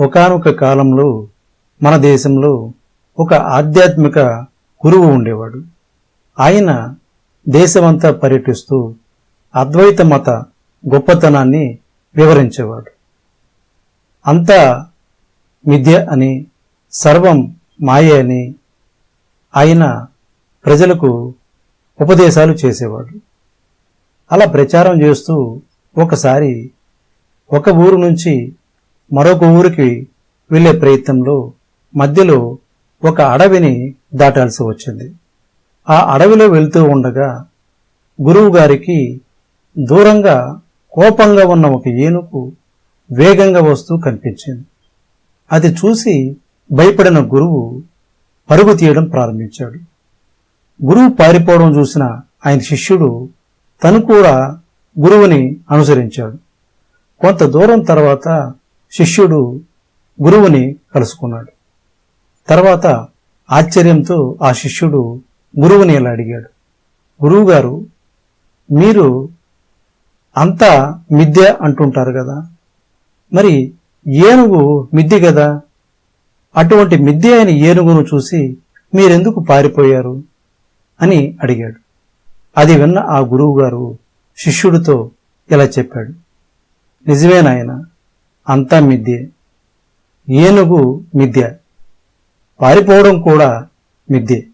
ఒకానొక కాలంలో మన దేశంలో ఒక ఆధ్యాత్మిక గురువు ఉండేవాడు. ఆయన దేశమంతా పర్యటిస్తూ అద్వైత మత గొప్పతనాన్ని వివరించేవాడు. అంతా మిథ్య అని సర్వం మాయ అని ఆయన ప్రజలకు ఉపదేశాలు చేసేవాడు. అలా ప్రచారం చేస్తూ ఒకసారి ఒక ఊరు నుంచి మరొక ఊరికి వెళ్ళే ప్రయత్నంలో మధ్యలో ఒక అడవిని దాటాల్సి వచ్చింది. ఆ అడవిలో వెళ్తూ ఉండగా గురువు గారికి దూరంగా కోపంగా ఉన్న ఒక ఏనుగు వేగంగా వస్తూ కనిపించింది. అది చూసి భయపడిన గురువు పరుగు తీయడం ప్రారంభించాడు. గురువు పారిపోవడం చూసిన ఆయన శిష్యుడు తను కూడా గురువుని అనుసరించాడు. కొంత దూరం తర్వాత శిష్యుడు గురువుని కలుసుకున్నాడు. తర్వాత ఆశ్చర్యంతో ఆ శిష్యుడు గురువుని ఇలా అడిగాడు. గురువుగారు మీరు అంతా మిద్య అంటుంటారు కదా. మరి ఏనుగు మిద్ది కదా? అటువంటి మిద్య అయిన ఏనుగును చూసి మీరెందుకు పారిపోయారు? అని అడిగాడు. అది విన్న ఆ గురువుగారు శిష్యుడితో ఇలా చెప్పాడు. నిజమే నాయన అంతా మిథ్యే. ఏనుగు మిథ్య. పారిపోవడం కూడా మిథ్యే.